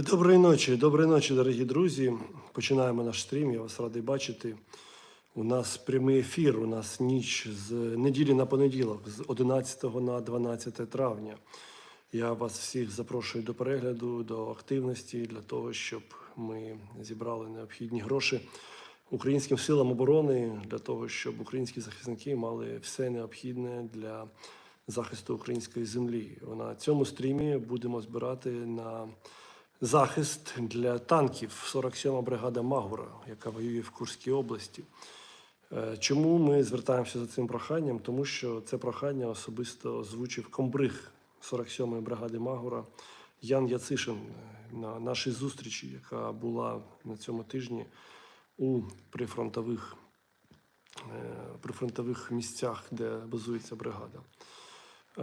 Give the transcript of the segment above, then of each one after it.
Доброї ночі, доброї ночі, дорогі друзі. Починаємо наш стрім. Я вас радий бачити. У нас прямий ефір. У нас ніч з неділі на понеділок, з 11 на 12 травня. Я вас всіх запрошую до перегляду, до активності для того, щоб ми зібрали необхідні гроші українським силам оборони, для того, щоб українські захисники мали все необхідне для захисту української землі. На цьому стрімі будемо збирати на захист для танків 47-ма бригада Магура, яка воює в Курській області. Е, Чому ми звертаємося за цим проханням? Тому що це прохання особисто озвучив комбриг 47-ї бригади Магура Ян Яцишин на нашій зустрічі, яка була на цьому тижні у прифронтових, е, прифронтових місцях, де базується бригада. Е,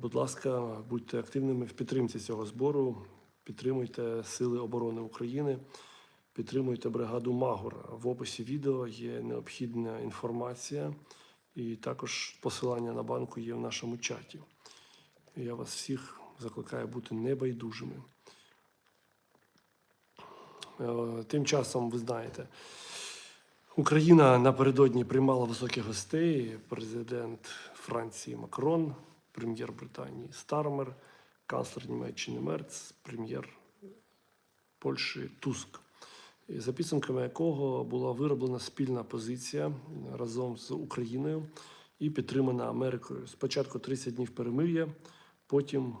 Будь ласка, будьте активними в підтримці цього збору. Підтримуйте Сили оборони України, підтримуйте бригаду Магура. В описі відео є необхідна інформація, і також посилання на банку є в нашому чаті. Я вас всіх закликаю бути небайдужими. Е, Тим часом, ви знаєте, Україна напередодні приймала високих гостей. Президент Франції Макрон, прем'єр Британії Стармер, канцлер Німеччини Мерц, прем'єр Польщі Туск. За підсумками якого була вироблена спільна позиція разом з Україною і підтримана Америкою. Спочатку 30 днів перемир'я, потім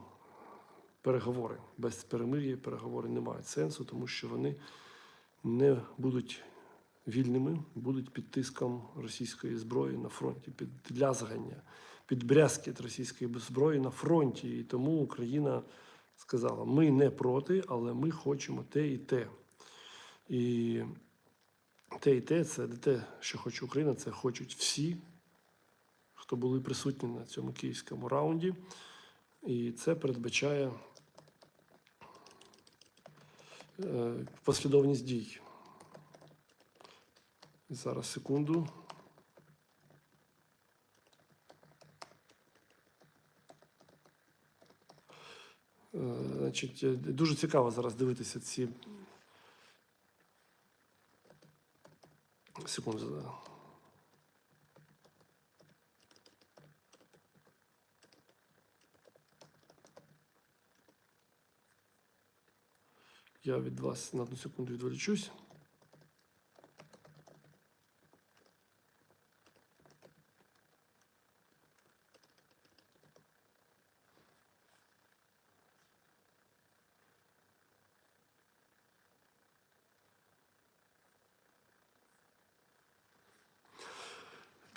переговори. Без перемир'я переговори не мають сенсу, тому що вони не будуть вільними, будуть під тиском російської зброї на фронті, під під брязкіт російської зброї на фронті. І тому Україна сказала: ми не проти, але ми хочемо те і те. І те і те це не те, що хоче Україна, це хочуть всі, хто були присутні на цьому київському раунді. І це передбачає е, послідовність дій. Зараз секунду. Значить, е, дуже цікаво зараз дивитися ці. Секунду. Я від вас на одну секунду відволічусь.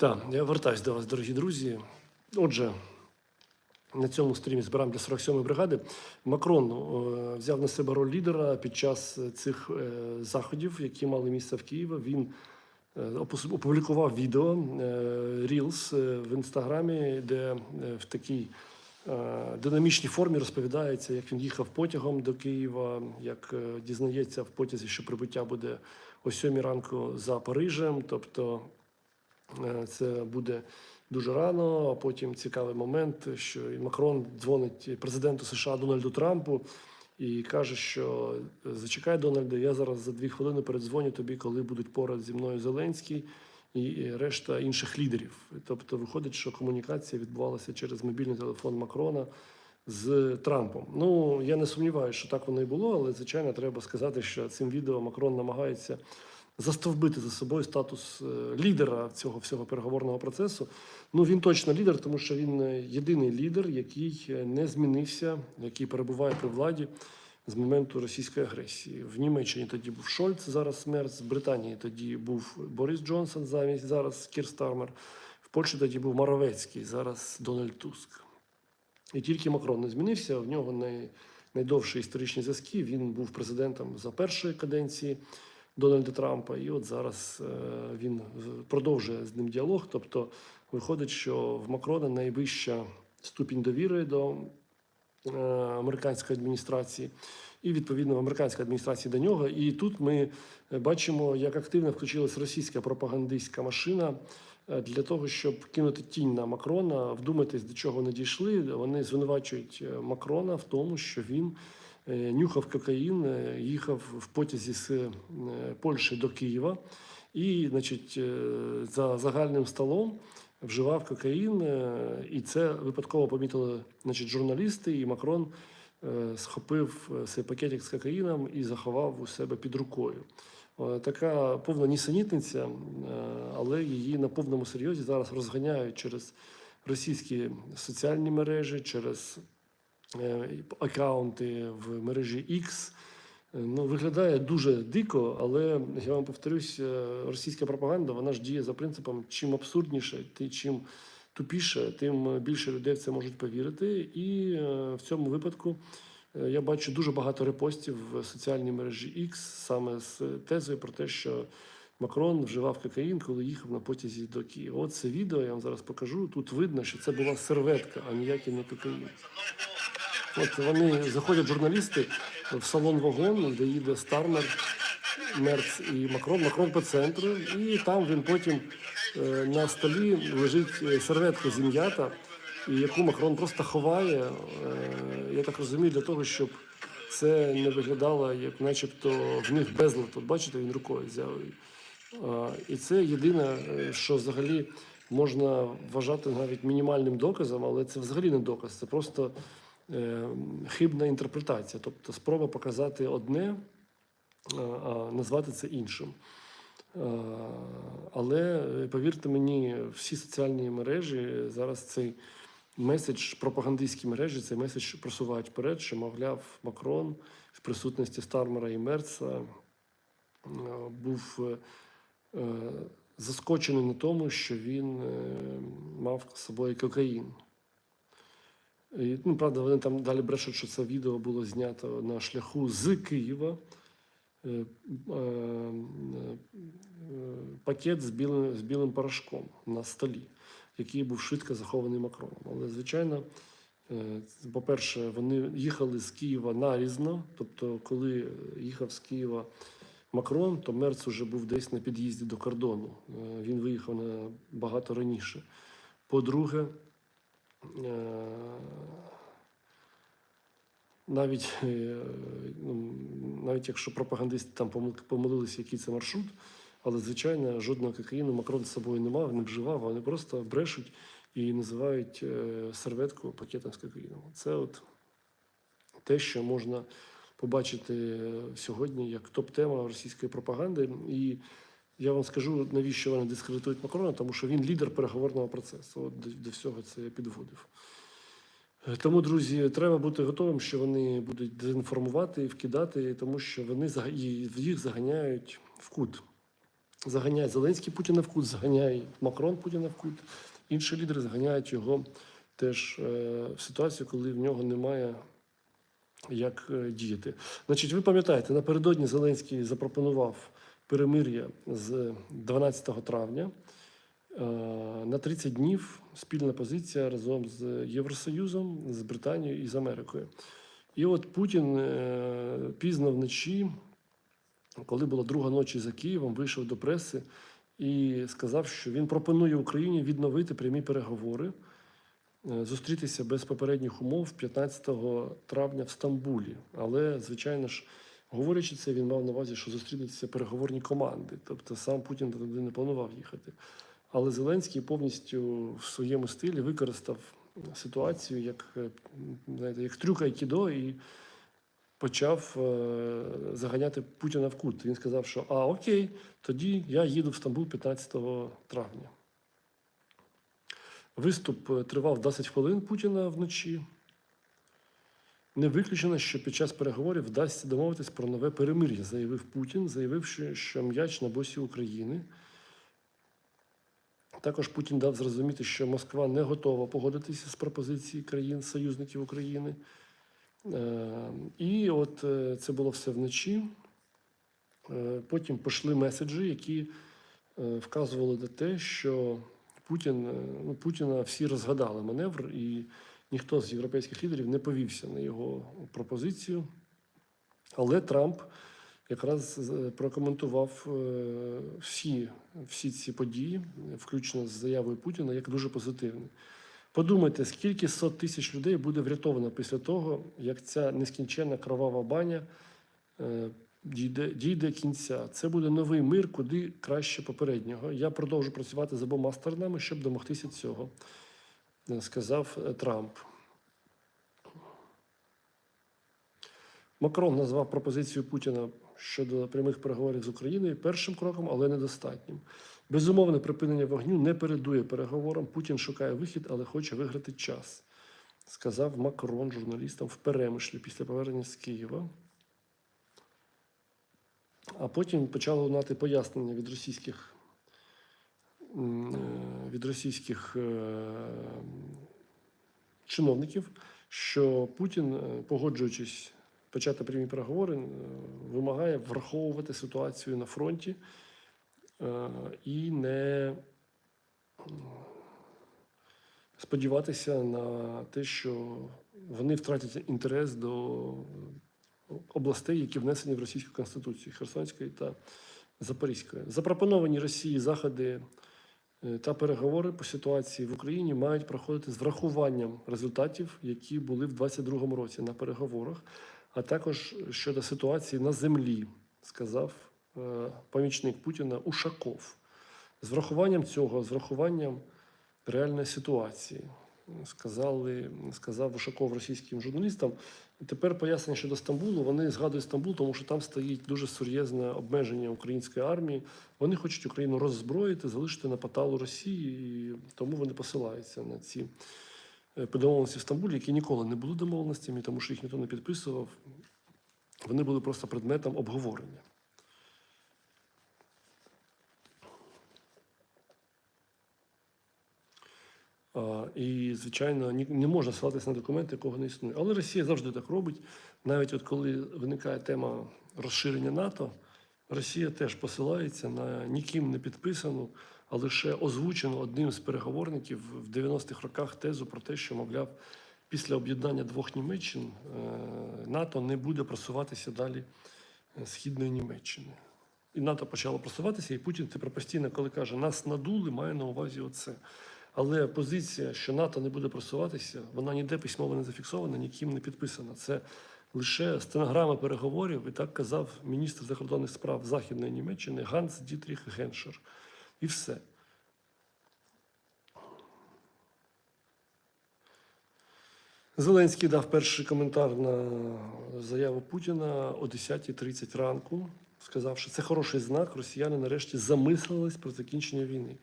Так, я вертаюсь до вас, дорогі друзі. Отже, на цьому стрімі збираємо для 47-ї бригади. Макрон е, взяв на себе роль лідера під час цих е, заходів, які мали місце в Києві. Він е, опублікував відео е, Reels е, в інстаграмі, де е, в такій е, динамічній формі розповідається, як він їхав потягом до Києва, як е, дізнається в потязі, що прибуття буде о 7 ранку за Парижем. Тобто Це буде дуже рано. А потім цікавий момент, що Макрон дзвонить президенту США Дональду Трампу і каже, що зачекай, Дональде, я зараз за дві хвилини передзвоню тобі, коли будуть поряд зі мною Зеленський і решта інших лідерів. Тобто, виходить, що комунікація відбувалася через мобільний телефон Макрона. З Трампом. Ну я не сумніваюся, що так воно і було, але звичайно треба сказати, що цим відео Макрон намагається застовбити за собою статус е, лідера цього всього переговорного процесу. Ну він точно лідер, тому що він е, єдиний лідер, який е, не змінився, який перебуває при владі з моменту російської агресії. В Німеччині тоді був Шольц, зараз Мерц, в Британії тоді був Борис Джонсон, замість зараз Кір Стармер. В Польщі тоді був Моровецький, зараз Дональд Туск. І тільки Макрон не змінився. В нього най, найдовші історичні зв'язки. Він був президентом за першої каденції Дональда Трампа, і от зараз е, він продовжує з ним діалог. Тобто, виходить, що в Макрона найвища ступінь довіри до е, американської адміністрації, і відповідно американська адміністрація до нього. І тут ми бачимо, як активно включилась російська пропагандистська машина е, для того, щоб кинути тінь на Макрона. Вдумайтесь, до чого вони дійшли. Вони звинувачують е, Макрона в тому, що він е, нюхав кокаїн, е, їхав в потязі з е, Польщі до Києва і, значить, е, за загальним столом вживав кокаїн, е, і це випадково помітили значить, журналісти, і Макрон е, схопив е, цей пакетик з кокаїном і заховав у себе під рукою. Е, Така повна нісенітниця, е, але її на повному серйозі зараз розганяють через російські соціальні мережі, через е, аккаунти в мережі X. Е, Ну, виглядає дуже дико, але я вам повторюсь, е, російська пропаганда вона ж діє за принципом: чим абсурдніше, ти чим тупіше, тим більше людей в це можуть повірити. І е, в цьому випадку е, я бачу дуже багато репостів в соціальній мережі X саме з тезою про те, що Макрон вживав кокаїн, коли їхав на потязі до Києва. От це відео я вам зараз покажу. Тут видно, що це була серветка, а ніякий не кокаїн. От вони заходять журналісти в салон вагон, де їде Стармер, Мерц і Макрон. Макрон по центру, і там він потім е, на столі лежить е, серветка зім'ята, яку Макрон просто ховає. е, Я так розумію, для того, щоб це не виглядало, як начебто в них безлад. От бачите, він рукою взяв. І це єдине, що взагалі можна вважати навіть мінімальним доказом, але це взагалі не доказ, це просто хибна інтерпретація, тобто спроба показати одне, а, а назвати це іншим. Але е, повірте мені, всі соціальні мережі зараз цей меседж, пропагандистські мережі, цей меседж просувають вперед, що, мовляв, Макрон в присутності Стармера і Мерца е, був е, е, заскочений на тому, що він е, мав з собою кокаїн. Ну, правда, вони там далі брешуть, що це відео було знято на шляху з Києва. Е, е, е, Пакет з білим, з білим порошком на столі, який був швидко захований Макроном. Але, звичайно, по-перше, вони їхали з Києва нарізно. Тобто, коли їхав з Києва Макрон, то Мерц уже був десь на під'їзді до кордону. Він виїхав набагато раніше. По-друге, навіть, е, ну, навіть якщо пропагандисти там помил- помилилися, який це маршрут, але звичайно жодного кокаїну Макрон з собою не мав, не вживав, вони просто брешуть і називають е, серветку пакетом з кокаїном. Це от те, що можна побачити сьогодні як топ-тема російської пропаганди. І я вам скажу, навіщо вони дискредитують Макрона, тому що він лідер переговорного процесу. От до, до всього це я підводив. Е, Тому, друзі, треба бути готовим, що вони будуть дезінформувати і вкидати, тому що вони їх заганяють в кут. Заганяє Зеленський Путіна в кут, заганяє Макрон Путіна в кут. Інші лідери заганяють його теж е, в ситуацію, коли в нього немає як е, діяти. Значить, ви пам'ятаєте, напередодні Зеленський запропонував перемир'я з 12 травня. Е, На 30 днів спільна позиція разом з Євросоюзом, з Британією і з Америкою. І от Путін е, пізно вночі, коли була друга ночі за Києвом, вийшов до преси і сказав, що він пропонує Україні відновити прямі переговори, е, зустрітися без попередніх умов 15 травня в Стамбулі. Але, звичайно ж, говорячи це, він мав на увазі, що зустрінуться переговорні команди. Тобто сам Путін туди не планував їхати. Але Зеленський повністю в своєму стилі використав ситуацію як, е, знаєте, як трюк айкідо і почав е, заганяти Путіна в кут. Він сказав, що а окей, тоді я їду в Стамбул 15 травня. Виступ е, тривав 10 хвилин Путіна вночі. Не виключено, що під час переговорів вдасться домовитись про нове перемир'я, заявив Путін, заявивши, що м'яч на босі України. Також Путін дав зрозуміти, що Москва не готова погодитися з пропозиції країн-союзників України. Е, І от е, це було все вночі. Е, Потім пішли меседжі, які вказували на те, що Путін, ну, Путіна всі розгадали маневр, і ніхто з європейських лідерів не повівся на його пропозицію. Але Трамп якраз е, прокоментував е, всі, всі ці події, включно з заявою Путіна, як дуже позитивні. Подумайте, скільки сот тисяч людей буде врятовано після того, як ця нескінченна кровава баня е, дійде, дійде кінця. Це буде новий мир, куди краще попереднього. Я продовжу працювати з обома сторонами, щоб домогтися цього, сказав е, Трамп. Макрон назвав пропозицію Путіна щодо прямих переговорів з Україною першим кроком, але недостатнім. Безумовне припинення вогню не передує переговорам. Путін шукає вихід, але хоче виграти час, сказав Макрон журналістам в перемишлі після повернення з Києва. А потім почало лунати пояснення від російських, е, від російських е, чиновників, що Путін, е, погоджуючись почати прямі переговори, е, вимагає враховувати ситуацію на фронті і не сподіватися на те, що вони втратять інтерес до областей, які внесені в російську конституцію Херсонської та Запорізької. Запропоновані Росії заходи та переговори по ситуації в Україні мають проходити з врахуванням результатів, які були в 2022 році на переговорах, а також щодо ситуації на землі, сказав е, помічник Путіна Ушаков. З врахуванням цього, з врахуванням реальної ситуації, сказали, сказав Ушаков російським журналістам. Тепер пояснення щодо Стамбулу. Вони згадують Стамбул, тому що там стоїть дуже серйозне обмеження української армії. Вони хочуть Україну роззброїти, залишити на поталу Росії, і тому вони посилаються на ці е, домовленості в Стамбулі, які ніколи не були домовленостями, тому що їх ніхто не підписував. Вони були просто предметом обговорення. І, звичайно, не можна ссилатися на документи, якого не існує. Але Росія завжди так робить. Навіть от коли виникає тема розширення НАТО, Росія теж посилається на ніким не підписану, а лише озвучену одним з переговорників в 90-х роках тезу про те, що, мовляв, після об'єднання двох Німеччин е, НАТО не буде просуватися далі е, східної Німеччини. І НАТО почало просуватися, і Путін тепер постійно, коли каже, нас надули, має на увазі оце. Але позиція, що НАТО не буде просуватися, вона ніде письмово не зафіксована, ніким не підписана. Це лише стенограма переговорів, і так казав міністр закордонних справ Західної Німеччини Ганс Дітріх Геншер. І все. Зеленський дав перший коментар на заяву Путіна о 10.30 ранку, сказавши, це хороший знак. Росіяни нарешті замислились про закінчення війни.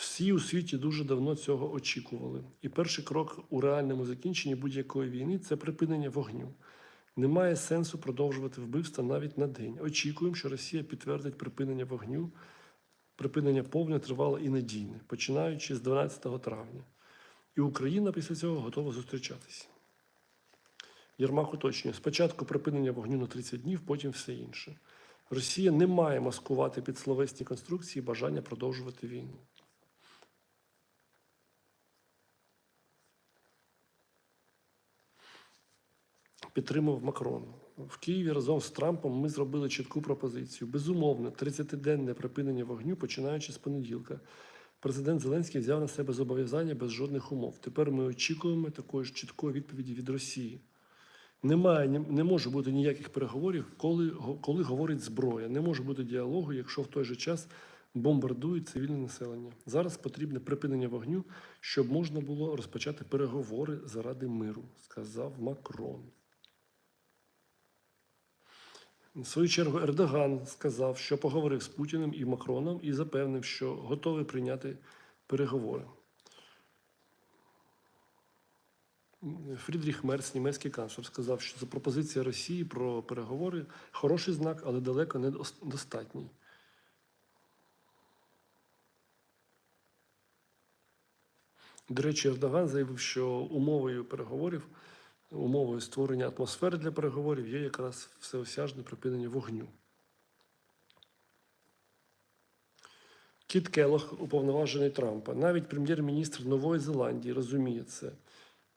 Всі у світі дуже давно цього очікували. І перший крок у реальному закінченні будь-якої війни це припинення вогню. Немає сенсу продовжувати вбивства навіть на день. Очікуємо, що Росія підтвердить припинення вогню, припинення повне, тривале і надійне, починаючи з 12 травня. І Україна після цього готова зустрічатися. Єрмак уточнює: спочатку припинення вогню на 30 днів, потім все інше. Росія не має маскувати під словесні конструкції бажання продовжувати війну. Підтримав Макрон. В Києві разом з Трампом ми зробили чітку пропозицію. Безумовно, 30-денне припинення вогню, починаючи з понеділка. Президент Зеленський взяв на себе зобов'язання без жодних умов. Тепер ми очікуємо такої ж чіткої відповіді від Росії. Немає, не, не може бути ніяких переговорів, коли, коли говорить зброя. Не може бути діалогу, якщо в той же час бомбардують цивільне населення. Зараз потрібне припинення вогню, щоб можна було розпочати переговори заради миру, сказав Макрон. В свою чергу Ердоган сказав, що поговорив з Путіним і Макроном і запевнив, що готовий прийняти переговори. Фрідріх Мерц, німецький канцлер, сказав, що це пропозиція Росії про переговори хороший знак, але далеко не достатній. До речі, Ердоган заявив, що умовою переговорів, умовою створення атмосфери для переговорів є якраз всеосяжне припинення вогню. Кіт Келох, уповноважений Трампа, навіть прем'єр-міністр Нової Зеландії розуміє це.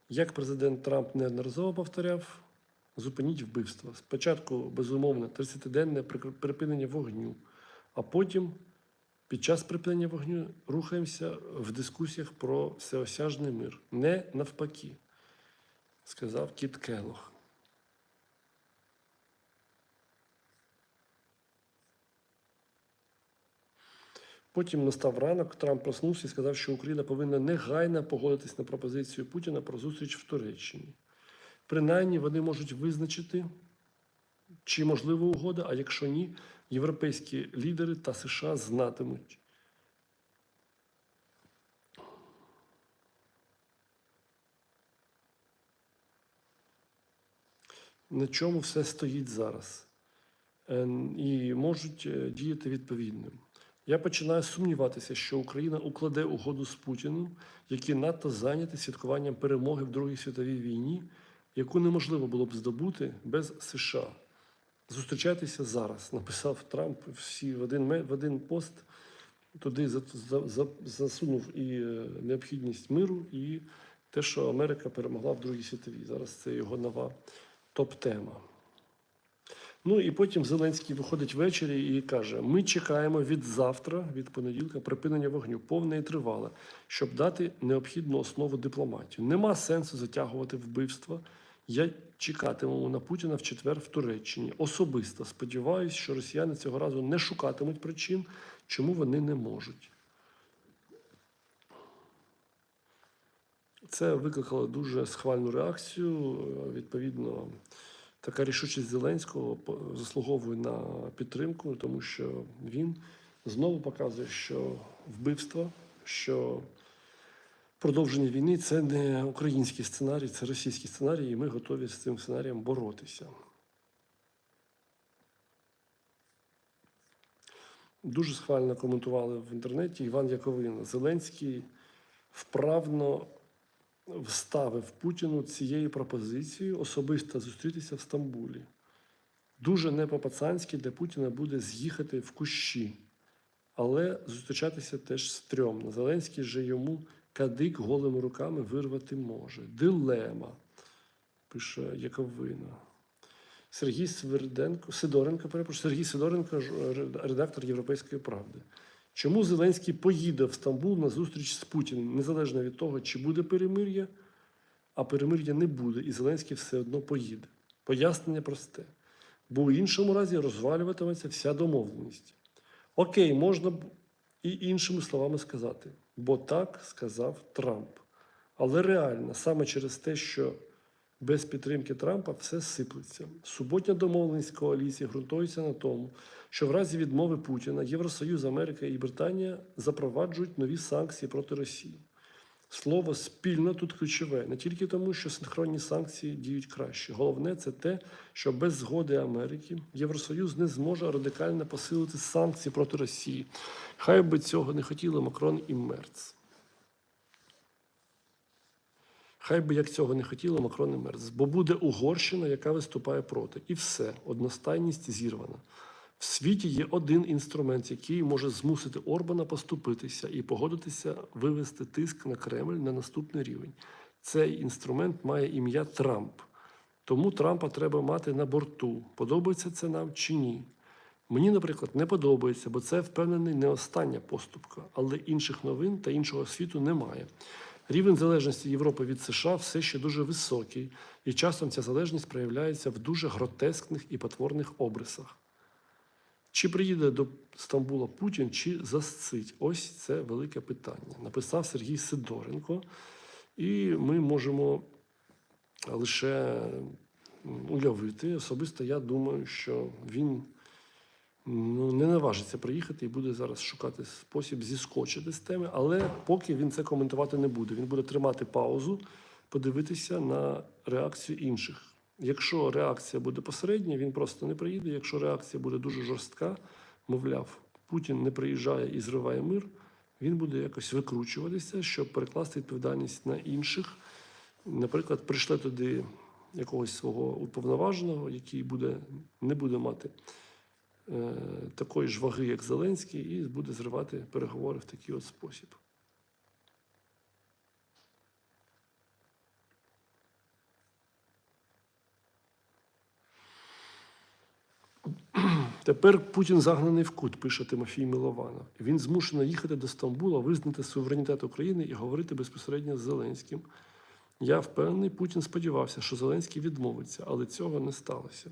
Як президент Трамп неодноразово повторяв, зупиніть вбивство. Спочатку, безумовно, 30-денне припинення вогню, а потім Під час припинення вогню рухаємося в дискусіях про всеосяжний мир. Не навпаки, сказав Кіт Келох. Потім настав ранок, Трамп проснувся і сказав, що Україна повинна негайно погодитись на пропозицію Путіна про зустріч в Туреччині. Принаймні вони можуть визначити, чи можлива угода, а якщо ні, європейські лідери та США знатимуть. На чому все стоїть зараз Е, і можуть е, діяти відповідним. Я починаю сумніватися, що Україна укладе угоду з Путіним, який надто зайнятий святкуванням перемоги в Другій світовій війні, яку неможливо було б здобути без США. Зустрічайтеся зараз, написав Трамп всі в один, в один пост. Туди за- за- за- засунув і е, необхідність миру, і те, що Америка перемогла в Другій світовій. Зараз це його нова топ-тема. Ну і потім Зеленський виходить ввечері і каже: ми чекаємо від завтра, від понеділка, припинення вогню, повне і тривале, щоб дати необхідну основу дипломатію. Нема сенсу затягувати вбивства. Я чекатиму на Путіна в четвер в Туреччині. Особисто сподіваюся, що росіяни цього разу не шукатимуть причин, чому вони не можуть. Це викликало дуже схвальну реакцію. Відповідно, така рішучість Зеленського заслуговує на підтримку, тому що він знову показує, що вбивство, що продовження війни це не український сценарій, це російський сценарій, і ми готові з цим сценарієм боротися. Дуже схвально коментували в інтернеті Іван Яковина. Зеленський вправно вставив Путіну цією пропозицією особисто зустрітися в Стамбулі. Дуже не по-пацанськи для Путіна буде з'їхати в кущі, але зустрічатися теж стрьомно. Зеленський же йому кадик голими руками вирвати може. Дилема, пише Яковина. Сергій Сверденко, Сидоренко, перепрошую, Сергій Сидоренко, редактор Європейської правди. Чому Зеленський поїде в Стамбул на зустріч з Путіним, незалежно від того, чи буде перемир'я, а перемир'я не буде, і Зеленський все одно поїде. Пояснення просте. Бо у іншому разі розвалюватиметься вся домовленість. Окей, можна б і іншими словами сказати, бо так сказав Трамп. Але реально, саме через те, що без підтримки Трампа все сиплеться. Суботня домовленість коаліції ґрунтується на тому, що в разі відмови Путіна Євросоюз, Америка і Британія запроваджують нові санкції проти Росії. Слово спільно тут ключове не тільки тому, що синхронні санкції діють краще. Головне це те, що без згоди Америки Євросоюз не зможе радикально посилити санкції проти Росії. Хай би цього не хотіли Макрон і Мерц. Хай би як цього не хотіли Макрон і Мерц. Бо буде Угорщина, яка виступає проти. І все, одностайність зірвана. В світі є один інструмент, який може змусити Орбана поступитися і погодитися вивести тиск на Кремль на наступний рівень. Цей інструмент має ім'я Трамп. Тому Трампа треба мати на борту. Подобається це нам чи ні? Мені, наприклад, не подобається, бо це впевнений не остання поступка, але інших новин та іншого світу немає. Рівень залежності Європи від США все ще дуже високий, і часом ця залежність проявляється в дуже гротескних і потворних обрисах. Чи приїде до Стамбула Путін, чи засцить? Ось це велике питання. Написав Сергій Сидоренко, і ми можемо лише уявити. Особисто я думаю, що він ну, не наважиться приїхати і буде зараз шукати спосіб зіскочити з теми, але поки він це коментувати не буде. Він буде тримати паузу, подивитися на реакцію інших. Якщо реакція буде посередня, він просто не приїде. Якщо реакція буде дуже жорстка, мовляв, Путін не приїжджає і зриває мир, він буде якось викручуватися, щоб перекласти відповідальність на інших. Наприклад, прийшли туди якогось свого уповноваженого, який буде, не буде мати такої ж ваги, як Зеленський, і буде зривати переговори в такий от спосіб. Тепер Путін загнаний в кут, пише Тимофій Милованов. Він змушений їхати до Стамбула, визнати суверенітет України і говорити безпосередньо з Зеленським. Я впевнений, Путін сподівався, що Зеленський відмовиться, але цього не сталося.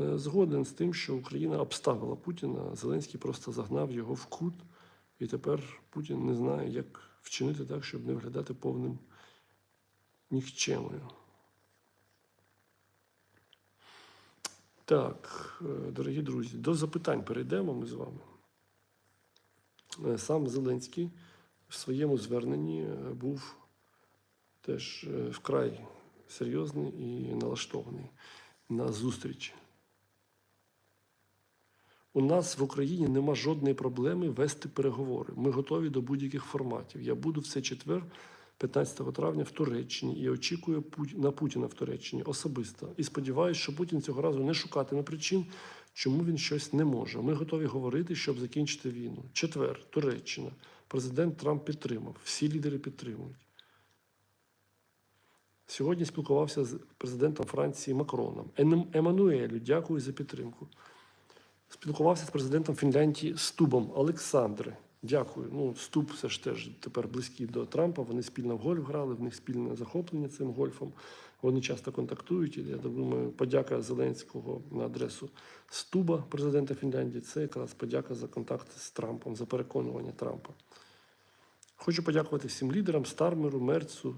Е, Згоден з тим, що Україна обставила Путіна, Зеленський просто загнав його в кут, і тепер Путін не знає, як вчинити так, щоб не виглядати повним нікчемою. Так, е, дорогі друзі, до запитань перейдемо ми з вами. Е, Сам Зеленський в своєму зверненні був теж вкрай серйозний і налаштований на зустріч. У нас в Україні нема жодної проблеми вести переговори. Ми готові до будь-яких форматів. Я буду в цей четвер, 15 травня, в Туреччині і очікую на Путіна в Туреччині особисто. І сподіваюся, що Путін цього разу не шукатиме причин, чому він щось не може. Ми готові говорити, щоб закінчити війну. Четвер, Туреччина. Президент Трамп підтримав. Всі лідери підтримують. Сьогодні спілкувався з президентом Франції Макроном. Ем- Еммануелю, дякую за підтримку. Спілкувався з президентом Фінляндії Стубом Олександре. Дякую. Ну, Стуб все ж теж тепер близький до Трампа. Вони спільно в гольф грали, в них спільне захоплення цим гольфом. Вони часто контактують. І я думаю, подяка Зеленського на адресу Стуба, президента Фінляндії, це якраз подяка за контакт з Трампом, за переконування Трампа. Хочу подякувати всім лідерам Стармеру, Мерцу,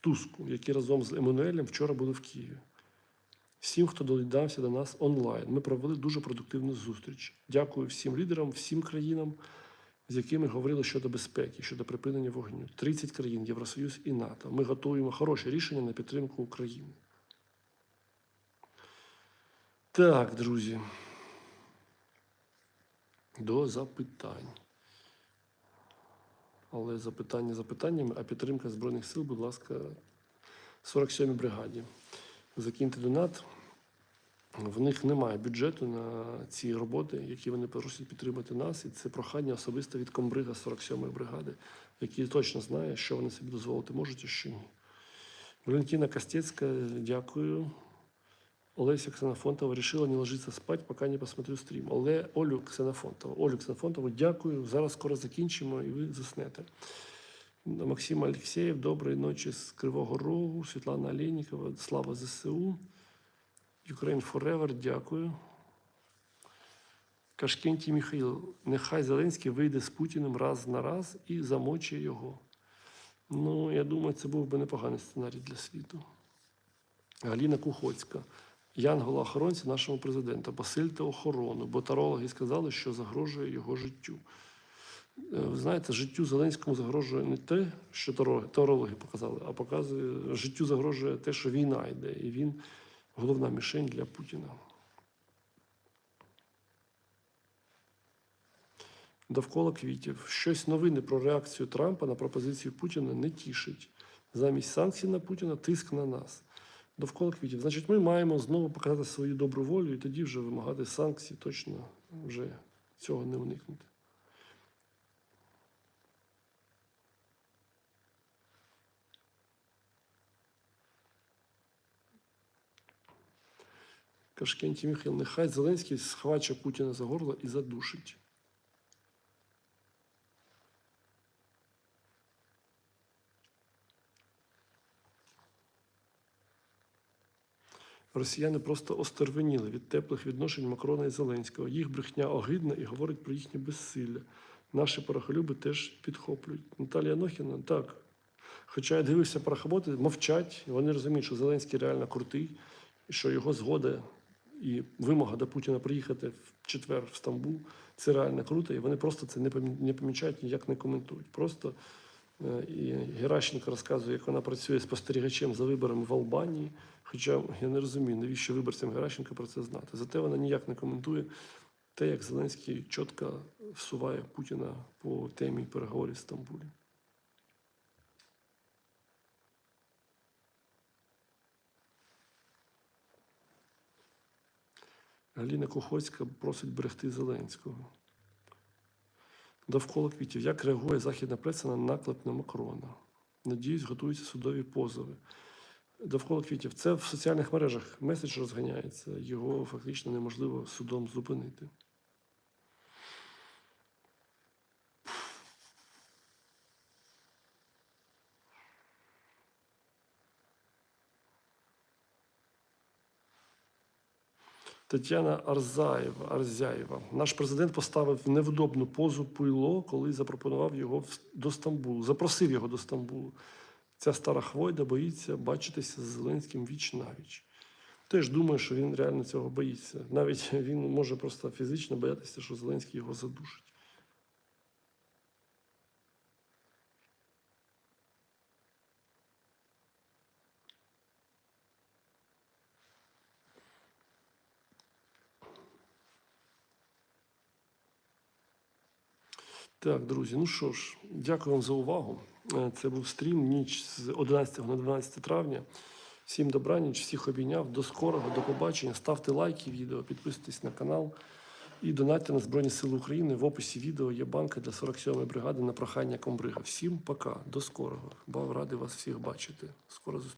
Туску, які разом з Еммануелем вчора були в Києві. Всім, хто доєднався до нас онлайн. Ми провели дуже продуктивну зустріч. Дякую всім лідерам, всім країнам, з якими говорили щодо безпеки, щодо припинення вогню. 30 країн, Євросоюз і НАТО. Ми готуємо хороші рішення на підтримку України. Так, друзі. До запитань. Але запитання запитаннями, а підтримка Збройних сил, будь ласка, 47-й бригаді. Закиньте донат. В них немає бюджету на ці роботи, які вони просять підтримати нас. І це прохання особисто від комбрига 47-ї бригади, який точно знає, що вони собі дозволити можуть, а що ні. Валентина Костецька, дякую. Олеся Ксенофонтова решила не ложиться спать, поки не посмотрю стрім. Але Олю Ксенофонтову, Олю Ксенофонтову, дякую. Зараз скоро закінчимо і ви заснете. Максим Алексєєв, доброї ночі з Кривого Рогу, Світлана Олейникова, слава ЗСУ. Ukraine Forever, дякую. Кашкенті Михаїл, нехай Зеленський вийде з Путіним раз на раз і замочить його. Ну, я думаю, це був би непоганий сценарій для світу. Галіна Кухоцька. Янгола охоронця нашому президенту. Посильте охорону, бо тарологи сказали, що загрожує його життю. Е, Ви знаєте, життю Зеленському загрожує не те, що тарологи показали, а показує життю загрожує те, що війна йде, і він головна мішень для Путіна. Довкола квітів. Щось новини про реакцію Трампа на пропозицію Путіна не тішить. Замість санкцій на Путіна тиск на нас. Довкола квітів. Значить, ми маємо знову показати свою добру волю і тоді вже вимагати санкцій, точно вже цього не уникнути. Кашкенті Михайло, нехай Зеленський схваче Путіна за горло і задушить. Росіяни просто остервеніли від теплих відношень Макрона і Зеленського. Їх брехня огидна і говорить про їхнє безсилля. Наші порохолюби теж підхоплюють. Наталія Нохіна, так. Хоча я дивився порохоботи, мовчать, вони розуміють, що Зеленський реально крутий, що його згода і вимога до Путіна приїхати в четвер в Стамбул це реально круто, і вони просто це не помі- помічають, ніяк не коментують. Просто е, і Геращенко розказує, як вона працює спостерігачем за виборами в Албанії. Хоча я не розумію, навіщо виборцям Геращенко про це знати. Зате вона ніяк не коментує те, як Зеленський чітко всуває Путіна по темі переговорів в Стамбулі. Галіна Кохоцька просить берегти Зеленського. Довкола квітів. Як реагує західна преса на наклеп на Макрона? Надіюсь, готуються судові позови. Довкола квітів. Це в соціальних мережах меседж розганяється. Його фактично неможливо судом зупинити. Тетяна Арзаєва, Арзяєва. Наш президент поставив невдобну позу пуйло, коли запропонував його до Стамбулу, запросив його до Стамбулу. Ця стара хвойда боїться бачитися з Зеленським віч навіч. Теж думаю, що він реально цього боїться. Навіть він може просто фізично боятися, що Зеленський його задушить. Так, друзі, ну що ж, дякую вам за увагу. Е, Це був стрім ніч з 11 на 12 травня. Всім добраніч, всіх обійняв. До скорого, до побачення. Ставте лайки відео, підписуйтесь на канал і донатьте на Збройні Сили України. В описі відео є банка для 47-ї бригади на прохання комбрига. Всім пока, до скорого. Бав радий вас всіх бачити. Скоро зустрінемося.